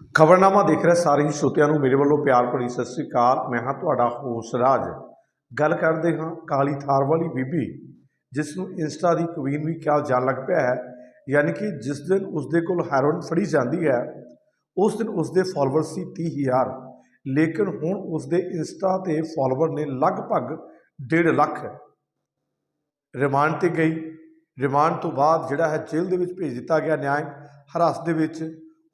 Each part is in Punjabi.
ਖਬਰਨਾਮਾ ਦੇਖ ਰਹੇ ਸਾਰੇ ਹੀ ਸਰੋਤਿਆਂ ਨੂੰ ਮੇਰੇ ਵੱਲੋਂ ਪਿਆਰ ਭਰੀ ਸਤਿ ਸ੍ਰੀ ਅਕਾਲ। ਮੈਂ ਹਾਂ ਤੁਹਾਡਾ ਹੋਸ ਰਾਜ। ਗੱਲ ਕਰਦੇ ਹਾਂ ਕਾਲੀ ਥਾਰ ਵਾਲੀ ਬੀਬੀ, ਜਿਸ ਨੂੰ ਇੰਸਟਾ ਦੀ ਕੁਈਨ ਵੀ ਕਿਹਾ ਜਾਣ ਲੱਗ ਪਿਆ ਹੈ, ਯਾਨੀ ਕਿ ਜਿਸ ਦਿਨ ਉਸਦੇ ਕੋਲ ਹੈਰੋਇਨ ਫੜੀ ਜਾਂਦੀ ਹੈ, ਉਸ ਦਿਨ ਉਸਦੇ ਫਾਲੋਅਰ ਸੀ 30000 ਲੇਕਿਨ ਹੁਣ ਉਸਦੇ ਇੰਸਟਾ ਤੇ ਫਾਲੋਅਰ ਨੇ ਲਗਭਗ 1.5 ਲੱਖ ਰਿਮਾਂਡ ਤੇ ਗਈ। ਰਿਮਾਂਡ ਤੋਂ ਬਾਅਦ ਜਿਹੜਾ ਹੈ ਜੇਲ੍ਹ ਦੇ ਵਿੱਚ ਭੇਜ ਦਿੱਤਾ ਗਿਆ ਨਿਆਂ, ਹਿਰਾਸਤ ਦੇ ਵਿੱਚ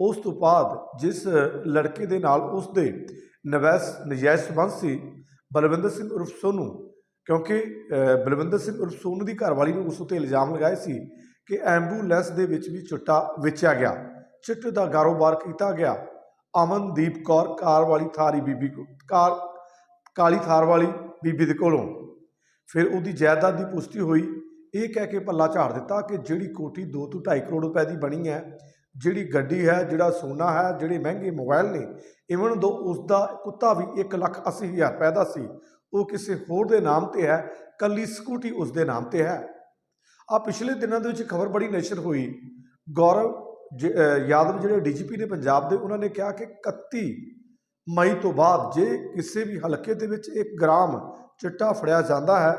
ਉਸ ਤੋਂ ਬਾਅਦ ਜਿਸ ਲੜਕੇ ਦੇ ਨਾਲ ਉਸ ਦੇ ਨਵੈਸ, ਨਜਾਇਜ਼ ਸੰਬੰਧ ਸੀ, ਬਲਵਿੰਦਰ ਸਿੰਘ ਉਰਫ ਸੋਨੂ, ਕਿਉਂਕਿ ਬਲਵਿੰਦਰ ਸਿੰਘ ਉਰਫ ਸੋਨੂ ਦੀ ਘਰਵਾਲੀ ਨੇ ਉਸ ਉੱਤੇ ਇਲਜ਼ਾਮ ਲਗਾਏ ਸੀ ਕਿ ਐਂਬੂਲੈਂਸ ਦੇ ਵਿੱਚ ਵੀ ਚਿੱਟਾ ਵੇਚਿਆ ਗਿਆ। ਚਿੱਟੇ ਦਾ ਕਾਰੋਬਾਰ ਕੀਤਾ ਗਿਆ। ਅਮਨਦੀਪ ਕੌਰ ਕਾਰ ਵਾਲੀ ਥਾਰੀ ਬੀਬੀ ਕੋ, ਕਾਰ, ਕਾਲੀ ਥਾਰ ਵਾਲੀ ਬੀਬੀ ਦੇ ਕੋਲੋਂ। ਫਿਰ ਉਹਦੀ ਜਾਇਦਾਦ ਦੀ ਪੁਸ਼ਟੀ ਹੋਈ। ਇਹ ਕਹਿ ਕੇ ਪੱਲਾ ਝਾੜ ਦਿੱਤਾ ਕਿ ਜਿਹੜੀ ਕੋਠੀ 2 ਤੋਂ 2.5 ਕਰੋੜ ਰੁਪਏ ਦੀ ਬਣੀ ਹੈ ਜਿਹੜੀ ਗੱਡੀ ਹੈ, ਜਿਹੜਾ ਸੋਨਾ ਹੈ, ਜਿਹੜੇ ਮਹਿੰਗੇ ਮੋਬਾਈਲ ਨੇ ਇਵਨ ਦੋ ਉਸ ਦਾ ਕੁੱਤਾ ਵੀ 1 ਲੱਖ ਅੱਸੀ ਹਜ਼ਾਰ ਰੁਪਏ ਦਾ ਸੀ, ਉਹ ਕਿਸੇ ਹੋਰ ਦੇ ਨਾਮ ਤੇ ਹੈ, ਕੱਲੀ ਸਕੂਟੀ ਉਸ ਦੇ ਨਾਮ ਤੇ ਹੈ। ਆ ਪਿਛਲੇ ਦਿਨਾਂ ਦੇ ਵਿੱਚ ਖਬਰ ਬੜੀ ਨਸ਼ਰ ਹੋਈ। ਗੌਰਵ ਜ- ਯਾਦਵ ਜਿਹੜੇ ਡੀਜੀਪੀ ਨੇ ਪੰਜਾਬ ਦੇ, ਉਹਨਾਂ ਨੇ ਕਿਹਾ ਕਿ 31 ਮਈ ਤੋਂ ਬਾਅਦ ਜੇ ਕਿਸੇ ਵੀ ਹਲਕੇ ਦੇ ਵਿੱਚ 1 ਗ੍ਰਾਮ ਚਿੱਟਾ ਫੜਿਆ ਜਾਂਦਾ ਹੈ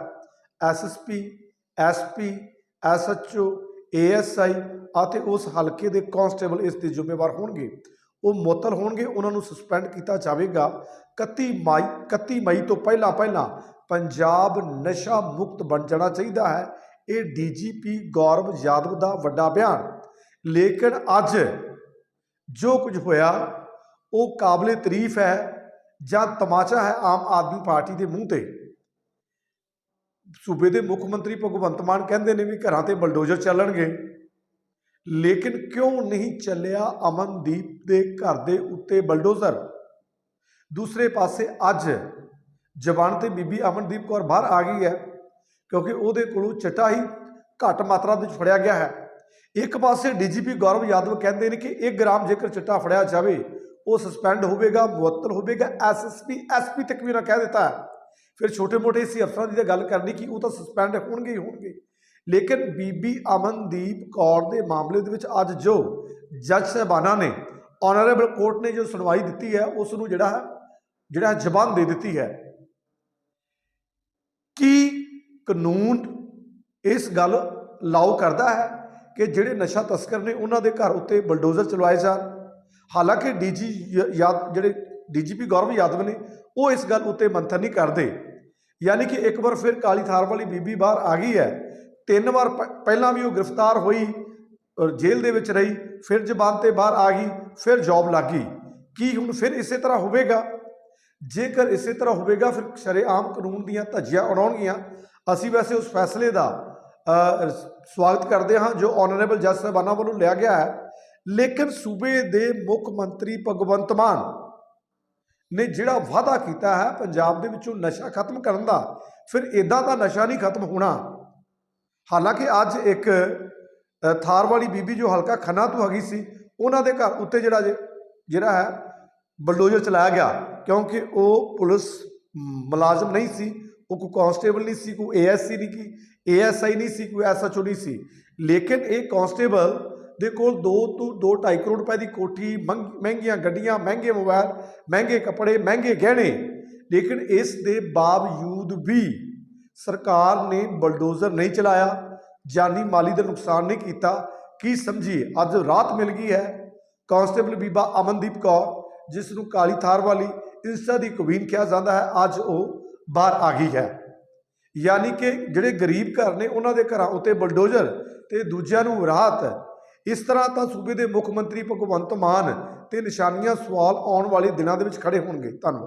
ਐਸਐਸਪੀ ਐਸਪੀ ਐਸਐਚਓ ਏਐਸਆਈ ਅਤੇ ਉਸ ਹਲਕੇ ਦੇ ਕਾਂਸਟੇਬਲ ਇਸ ਦੇ ਜ਼ਿੰਮੇਵਾਰ ਹੋਣਗੇ। ਉਹ ਮੁਅੱਤਲ ਹੋਣਗੇ, ਉਹਨਾਂ ਨੂੰ ਸਸਪੈਂਡ ਕੀਤਾ ਜਾਵੇਗਾ। 31 ਮਈ 31 ਮਈ ਤੋਂ ਪਹਿਲਾਂ ਪਹਿਲਾਂ ਪੰਜਾਬ ਨਸ਼ਾ ਮੁਕਤ ਬਣ ਜਾਣਾ ਚਾਹੀਦਾ ਹੈ। ਇਹ ਡੀਜੀਪੀ ਗੌਰਵ ਯਾਦਵ ਦਾ ਵੱਡਾ ਬਿਆਨ। ਲੇਕਿਨ ਅੱਜ ਜੋ ਕੁਝ ਹੋਇਆ, ਉਹ ਕਾਬਲੇ ਤਾਰੀਫ ਹੈ ਜਾਂ ਤਮਾਚਾ ਹੈ ਆਮ ਆਦਮੀ ਪਾਰਟੀ ਦੇ ਮੂੰਹ ਤੇ। ਸੂਬੇ ਦੇ ਮੁੱਖ ਮੰਤਰੀ ਭਗਵੰਤ ਮਾਨ ਕਹਿੰਦੇ ਨੇ ਵੀ ਘਰਾਂ ਤੇ ਬਲਡੋਜ਼ਰ ਚੱਲਣਗੇ। ਲੇਕਿਨ ਕਿਉਂ ਨਹੀਂ ਚੱਲਿਆ ਅਮਨਦੀਪ ਦੇ ਘਰ ਦੇ ਉੱਤੇ ਬਲਡੋਜ਼ਰ? ਦੂਸਰੇ ਪਾਸੇ ਅੱਜ ਜ਼ਬਾਨ ਤੇ ਬੀਬੀ ਅਮਨਦੀਪ ਕੌਰ ਬਾਹਰ ਆ ਗਈ ਹੈ, ਕਿਉਂਕਿ ਉਹਦੇ ਕੋਲੋਂ ਚਟਾ ਹੀ ਘੱਟ ਮਾਤਰਾ ਵਿੱਚ ਫੜਿਆ ਗਿਆ ਹੈ। ਇੱਕ ਪਾਸੇ ਡੀਜੀਪੀ ਗੌਰਵ ਯਾਦਵ ਕਹਿੰਦੇ ਨੇ ਕਿ 1 ਗ੍ਰਾਮ ਜੇਕਰ ਚਿੱਟਾ ਫੜਿਆ ਜਾਵੇ, ਉਹ ਸਸਪੈਂਡ ਹੋਵੇਗਾ, ਮੁਅੱਤਲ ਹੋਵੇਗਾ ਐਸਐਸਪੀ ਐਸਪੀ ਤੱਕ ਵੀ ਨਾ ਕਹਿ ਦਿੱਤਾ ਹੈ। ਫਿਰ ਛੋਟੇ-ਮੋਟੇ ਸੀ ਅਫਸਰਾਂ ਦੀ ਤਾਂ ਗੱਲ ਕਰਨੀ ਕਿ ਉਹ ਤਾਂ ਸਸਪੈਂਡ ਹੋਣਗੇ ਹੀ ਹੋਣਗੇ। ਲੇਕਿਨ ਬੀਬੀ ਅਮਨਦੀਪ ਕੌਰ ਦੇ ਮਾਮਲੇ ਦੇ ਵਿੱਚ ਅੱਜ ਜੋ ਜੱਜ ਸਾਹਿਬਾਨਾਂ ਨੇ ਆਨਰੇਬਲ ਕੋਰਟ ਨੇ ਜੋ ਸੁਣਵਾਈ ਦਿੱਤੀ ਹੈ, ਉਸ ਨੂੰ ਜਿਹੜਾ ਹੈ, ਜਿਹੜਾ ਜ਼ਬਾਨ ਦੇ ਦਿੱਤੀ ਹੈ। ਕੀ ਕਾਨੂੰਨ ਇਸ ਗੱਲ ਲਾਉ ਕਰਦਾ ਹੈ ਕਿ ਜਿਹੜੇ ਨਸ਼ਾ ਤਸਕਰ ਨੇ ਉਹਨਾਂ ਦੇ ਘਰ ਉੱਤੇ ਬਲਡੋਜ਼ਰ ਚਲਵਾਏ ਜਾਣ? ਹਾਲਾਂਕਿ ਡੀਜੀ ਯਾਦ, ਜਿਹੜੇ ਡੀਜੀਪੀ ਗੌਰਵ ਯਾਦਵ ਨੇ ਉਹ ਇਸ ਗੱਲ ਉੱਤੇ ਮੰਥਨ ਨਹੀਂ ਕਰਦੇ। ਯਾਨੀ ਕਿ ਇੱਕ ਵਾਰ ਫਿਰ ਕਾਲੀ ਥਾਰ ਵਾਲੀ ਬੀਬੀ ਬਾਹਰ ਆ ਗਈ ਹੈ। ਤਿੰਨ ਵਾਰ ਪਹਿਲਾਂ ਵੀ ਉਹ ਗ੍ਰਿਫਤਾਰ ਹੋਈ, ਔਰ ਜੇਲ੍ਹ ਦੇ ਵਿੱਚ ਰਹੀ, ਫਿਰ ਜ਼ਬਾਨ ਤੇ ਬਾਹਰ ਆ ਗਈ, ਫਿਰ ਜੌਬ ਲੱਗ ਗਈ। ਕੀ ਹੁਣ ਫਿਰ ਇਸੇ ਤਰ੍ਹਾਂ ਹੋਵੇਗਾ? ਜੇਕਰ ਇਸੇ ਤਰ੍ਹਾਂ ਹੋਵੇਗਾ, ਫਿਰ ਸ਼ਰੇਆਮ ਕਾਨੂੰਨ ਦੀਆਂ ਧੱਜੀਆਂ ਉਡਾਉਣਗੀਆਂ। ਅਸੀਂ ਵੈਸੇ ਉਸ ਫੈਸਲੇ ਦਾ ਸਵਾਗਤ ਕਰਦੇ ਹਾਂ, ਜੋ ਆਨਰੇਬਲ ਜੱਜ ਸਾਹਿਬਾਨਾਂ ਵੱਲੋਂ ਲਿਆ ਗਿਆ ਹੈ। ਲੇਕਿਨ ਸੂਬੇ ਦੇ ਮੁੱਖ ਮੰਤਰੀ ਭਗਵੰਤ ਮਾਨ ਨੇ ਜਿਹੜਾ ਵਾਅਦਾ ਕੀਤਾ ਹੈ ਪੰਜਾਬ ਦੇ ਵਿੱਚੋਂ ਨਸ਼ਾ ਖਤਮ ਕਰਨ ਦਾ, ਫਿਰ ਇਦਾਂ ਦਾ ਨਸ਼ਾ ਨਹੀਂ ਖਤਮ ਹੋਣਾ। ਹਾਲਾਂਕਿ ਅੱਜ ਇੱਕ ਥਾਰ ਵਾਲੀ ਬੀਬੀ ਜੋ ਹਲਕਾ ਖੰਨਾ ਤੋਂ ਹੈਗੀ ਸੀ, ਉਹਨਾਂ ਦੇ ਘਰ ਉੱਤੇ ਜਿਹੜਾ ਜੇ- ਜਿਹੜਾ ਹੈ, ਬਲਡੋਜ਼ਰ ਚਲਾਇਆ ਗਿਆ, ਕਿਉਂਕਿ ਉਹ ਪੁਲਿਸ ਮੁਲਾਜ਼ਮ ਨਹੀਂ ਸੀ, ਉਹ ਕੋਈ ਕਾਂਸਟੇਬਲ ਨਹੀਂ ਸੀ, ਕੋਈ ਏਐਸਸੀ ਨਹੀਂ ਕੀ ਏਐਸਆਈ ਨਹੀਂ ਸੀ, ਕੋਈ ਐਸਐਚਓ ਨਹੀਂ ਸੀ। ਲੇਕਿਨ ਇਹ ਕਾਂਸਟੇਬਲ ਦੇ ਕੋਲ 2 ਤੋਂ 2.5 ਕਰੋੜ ਰੁਪਏ ਦੀ ਕੋਠੀ, ਮੰਗ- ਮਹਿੰਗੀਆਂ ਗੱਡੀਆਂ, ਮਹਿੰਗੇ ਮੋਬਾਈਲ ਮਹਿੰਗੇ ਕੱਪੜੇ, ਮਹਿੰਗੇ ਗਹਿਣੇ। ਲੇਕਿਨ ਇਸ ਦੇ ਬਾਵਜੂਦ ਵੀ ਸਰਕਾਰ ਨੇ ਬਲਡੋਜ਼ਰ ਨਹੀਂ ਚਲਾਇਆ, ਜਾਨੀ ਮਾਲੀ ਦਾ ਨੁਕਸਾਨ ਨਹੀਂ ਕੀਤਾ। ਕੀ ਸਮਝੀਏ, ਅੱਜ ਰਾਤ ਮਿਲ ਗਈ ਹੈ। ਕਾਂਸਟੇਬਲ ਬੀਬਾ ਅਮਨਦੀਪ ਕੌਰ, ਜਿਸ ਨੂੰ ਕਾਲੀ ਥਾਰ ਵਾਲੀ ਇੰਸਟਾ ਦੀ ਕਵੀਨ ਕਿਹਾ ਜਾਂਦਾ ਹੈ, ਅੱਜ ਉਹ ਬਾਹਰ ਆ ਗਈ ਹੈ। ਯਾਨੀ ਕਿ ਜਿਹੜੇ ਗਰੀਬ ਘਰ ਨੇ, ਉਹਨਾਂ ਦੇ ਘਰਾਂ ਉੱਤੇ ਬਲਡੋਜ਼ਰ ਤੇ ਦੂਜਿਆਂ ਨੂੰ ਰਾਹਤ ਇਸ ਤਰ੍ਹਾਂ ਤਾਂ ਸੂਬੇ ਦੇ ਮੁੱਖ ਮੰਤਰੀ ਭਗਵੰਤ ਮਾਨ ਤੇ ਨਿਸ਼ਾਨੀਆਂ ਸਵਾਲ ਆਉਣ ਵਾਲੇ ਦਿਨਾਂ ਦੇ ਵਿੱਚ ਖੜੇ ਹੋਣਗੇ। ਧੰਨਵਾਦ।